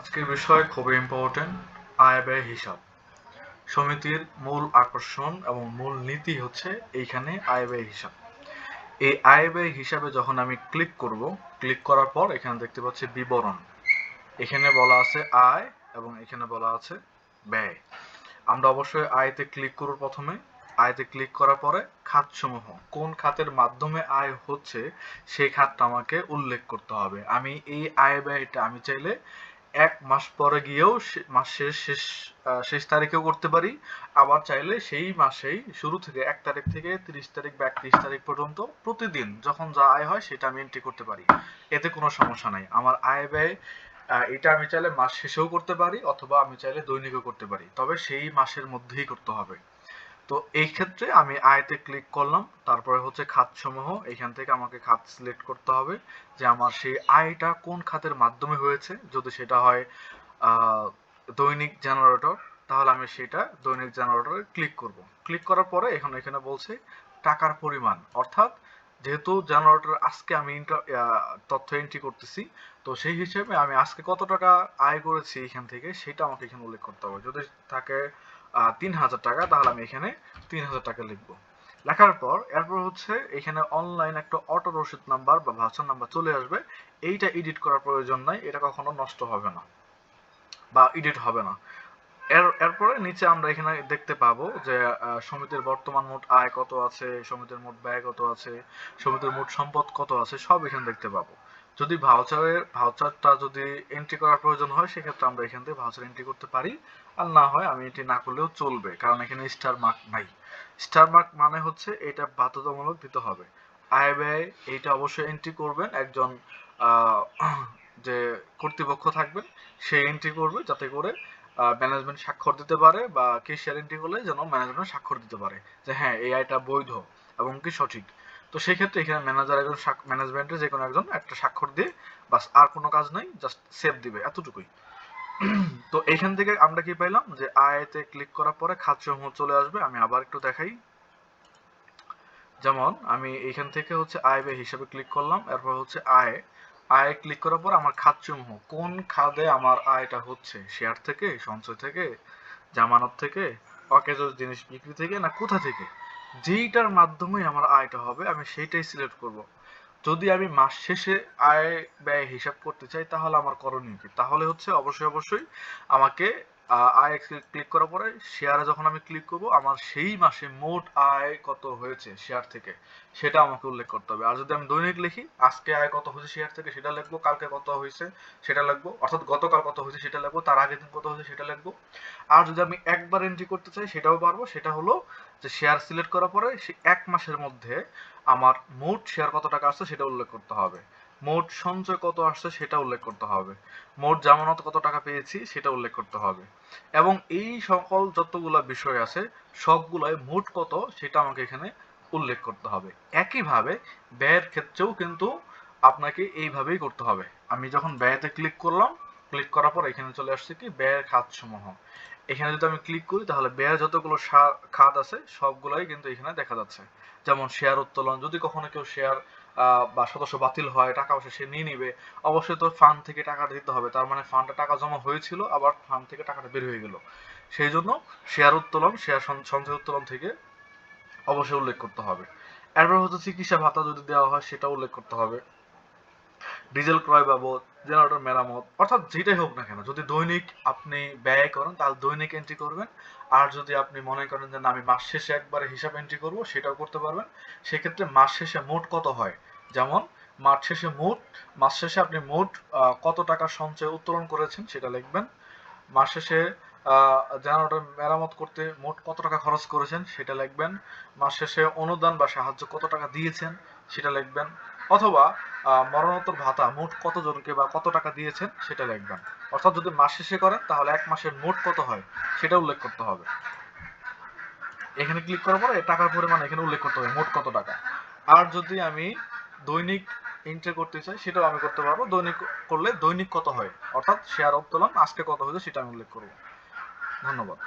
আজকের বিষয় খুবই ইম্পর্টেন্ট আয় ব্যয় হিসাব। সমিতির মূল আকর্ষণ এবং মূল নীতি হচ্ছে এইখানে আয় ব্যয় হিসাব। এই আয় ব্যয় হিসাবে যখন আমি ক্লিক করব ক্লিক করার পর এখানে দেখতে পাচ্ছি বিবরণ। এখানে বলা আছে আয় এবং এখানে বলা আছে ব্যয়। আমরা অবশ্যই আয়তে ক্লিক করব প্রথমে। আয়তে ক্লিক করার পরে খাতসমূহ, কোন খাতের মাধ্যমে আয় হচ্ছে, সেই খাতটা আমাকে উল্লেখ করতে হবে। আমি এই আয় ব্যয়টা আমি চাইলে এক মাস পরে গিয়েও মাসের শেষ শেষ তারিখেও করতে পারি। আবার চাইলে সেই মাসেই, শুরু থেকে এক তারিখ থেকে তিরিশ তারিখ বা একত্রিশ তারিখ পর্যন্ত প্রতিদিন যখন যা আয় হয় সেটা আমি এন্ট্রি করতে পারি। এতে কোনো সমস্যা নাই। আমার আয় ব্যয় এটা আমি চাইলে মাস শেষেও করতে পারি অথবা আমি চাইলে দৈনিকও করতে পারি। তবে সেই মাসের মধ্যেই করতে হবে। তো এই ক্ষেত্রে আমি আয়তে ক্লিক করলাম, তারপরে হচ্ছে খাত সমূহ এখান থেকে আমাকে খাত সিলেক্ট করতে হবে যে আমার সেই আয়টা কোন খাতের মাধ্যমে হয়েছে। যদি সেটা হয় দৈনিক জেনারেটর তাহলে আমি সেটা দৈনিক জেনারেটরে ক্লিক করব। ক্লিক করার পরে এখন এখানে বলছে টাকার পরিমাণ। অর্থাৎ যেহেতু জেনারেটর আজকে আমি তথ্য এন্ট্রি করতেছি, তো সেই হিসেবে আমি আজকে কত টাকা আয় করেছি এখান থেকে, সেটা আমাকে এখানে উল্লেখ করতে হবে। যদি থাকে তিন হাজার টাকা, তাহলে আমি এখানে তিন হাজার টাকা লিখব। লেখার পর, এরপর হচ্ছে এখানে অনলাইন একটা অটো রসিদ নাম্বার বা ভার্সন নাম্বার চলে আসবে। এইটা এডিট করার প্রয়োজন নাই, এটা কখনো নষ্ট হবে না বা এডিট হবে না। এর, এরপরে নিচে আমরা এখানে দেখতে পাবো যে সমিতির বর্তমান মোট আয় কত আছে, সমিতির মোট ব্যয় কত আছে, সমিতির মোট সম্পদ কত আছে, সব এখানে দেখতে পাবো। যদি ভাউচারের ভাউচারটা যদি এন্ট্রি করার প্রয়োজন হয়, সেক্ষেত্রে আমরা এখান থেকে ভাউচার এন্ট্রি করতে পারি। আর না হয় আমি এটি না করলেও চলবে, কারণ এখানে স্টার মার্ক নাই। স্টার মার্ক মানে হচ্ছে এটা বাধ্যতামূলক দিতে হবে। আয় ব্যয়, এইটা অবশ্যই এন্ট্রি করবেন। একজন যে কর্তৃপক্ষ থাকবেন, সে এন্ট্রি করবে যাতে করে ম্যানেজমেন্ট স্বাক্ষর দিতে পারে বা কেশিয়ার এন্ট্রি করলে যেন ম্যানেজমেন্ট স্বাক্ষর দিতে পারে যে হ্যাঁ এই আয়টা বৈধ এবং কি সঠিক। তো সেই ক্ষেত্রে এখানে ম্যানেজার একজন ম্যানেজমেন্টের যে কোনো একজন একটা স্বাক্ষর দিয়ে বাস আর কোনো কাজ নাই জাস্ট সেভ দিবে, এতটুকুই। তো এখান থেকে আমরা কি পাইলাম যে আয়তে ক্লিক করার পরে খাতসমূহ চলে আসবে, আমি আবার একটু দেখাই। যেমন আমি এখান থেকে হচ্ছে আয় ব্যয় হিসাবে ক্লিক করলাম, এরপর হচ্ছে আয়। আয় ক্লিক করার পর আমার খাতসমূহ কোন খাদে আমার আয়টা হচ্ছে? শেয়ার থেকে, সঞ্চয় থেকে, জামানত থেকে, অকেজ জিনিস বিক্রি থেকে, না কোথা থেকে? যেইটার মাধ্যমে আমার আয়টা হবে, আমি সেইটাই সিলেক্ট করব। যদি আমি মাস শেষে আয় ব্যয় হিসাব করতে চাই, তাহলে আমার করণীয় কি? তাহলে হচ্ছে অবশ্যই অবশ্যই আমাকে আয় ক্লিক করার পরে শেয়ারে যখন আমি ক্লিক করব, আমার সেই মাসে মোট আয় কত হয়েছে শেয়ার থেকে, সেটা আমাকে উল্লেখ করতে হবে। আর যদি আমি দৈনিক লিখি, আজকে আয় কত হয়েছে শেয়ার থেকে, সেটা লিখব, কালকে কত হয়েছে সেটা লিখব, অর্থাৎ গতকাল কত হয়েছে সেটা লিখব, তার আগের দিন কত হয়েছে সেটা লিখব। আর যদি আমি একবার এন্ট্রি করতে চাই, সেটাও পারব, সেটা হলো যে শেয়ার সিলেক্ট করার পরে সে এক মাসের মধ্যে আমার মোট শেয়ার কত টাকা আসছে, সেটা উল্লেখ করতে হবে। মোট সঞ্চয় কত আসছে সেটা উল্লেখ করতে হবে। মোট জামানত কত টাকা পেয়েছি সেটা উল্লেখ করতে হবে। এবং এই সকল যতগুলা বিষয় আছে, সবগুলাই মোট কত সেটা আমাকে এখানে উল্লেখ করতে হবে। একইভাবে ব্যয়ের ক্ষেত্রেও কিন্তু আপনাকে এইভাবেই করতে হবে। আমি যখন ব্যয়তে ক্লিক করলাম ক্লিক করার পর এখানে চলে আসছে কি? ব্যয়ের খাত সমূহ এখানে যদি আমি ক্লিক করি, তাহলে ব্যয়ের যতগুলো খাত আছে, সবগুলাই কিন্তু এখানে দেখা যাচ্ছে। যেমন শেয়ার উত্তোলন, যদি কখনো কেউ শেয়ার বা সদস্য বাতিল হয়, টাকা পয়সা সে নিয়ে নিবে, অবশ্যই তো ফান্ড থেকে টাকাটা দিতে হবে। তার মানে ফান্ডে টাকা জমা হয়েছিল, আবার ফান্ড থেকে টাকাটা বের হয়ে গেল। সেই জন্য শেয়ার উত্তোলন শেয়ার সঞ্চয় উত্তোলন থেকে অবশ্যই উল্লেখ করতে হবে। এরপর হচ্ছে চিকিৎসা ভাতা যদি দেওয়া হয় সেটা উল্লেখ করতে হবে। ডিজেল ক্রয় বাবদ, জেনারেটর মেরামত, অর্থাৎ যেটাই হোক না কেন, যদি দৈনিক আপনি ব্যয় করেন, তাহলে দৈনিক এন্ট্রি করবেন। আর যদি আপনি মনে করেন যে না, আমি মাস শেষে একবারে হিসাব এন্ট্রি করব, সেটাও করতে পারবেন। সেক্ষেত্রে মাস শেষে মোট কত হয়? যেমন, মাস শেষে মোট, মাস শেষে আপনি মোট কত টাকা সঞ্চয় উত্তোলন করেছেন সেটা লিখবেন। মাস শেষে জেনারেটর মেরামত করতে মোট কত টাকা খরচ করেছেন সেটা লিখবেন। মাস শেষে অনুদান বা সাহায্য কত টাকা দিয়েছেন সেটা লিখবেন। অথবা মরণোত্তর ভাতা মোট কতজনকে বা কত টাকা দিয়েছেন সেটা লিখবেন অর্থাৎ যদি মাস শেষে করেন তাহলে এক মাসের মোট কত হয় সেটা উল্লেখ করতে হবে। এখানে ক্লিক করার পরে টাকার পরিমাণ এখানে উল্লেখ করতে হবে, মোট কত টাকা। আর যদি আমি দৈনিক এন্ট্রি করতে চাই, সেটাও আমি করতে পারব। দৈনিক করলে দৈনিক কত হয়? অর্থাৎ শেয়ার উত্তোলন আজকে কত হয়েছে সেটা আমি উল্লেখ করব। ধন্যবাদ।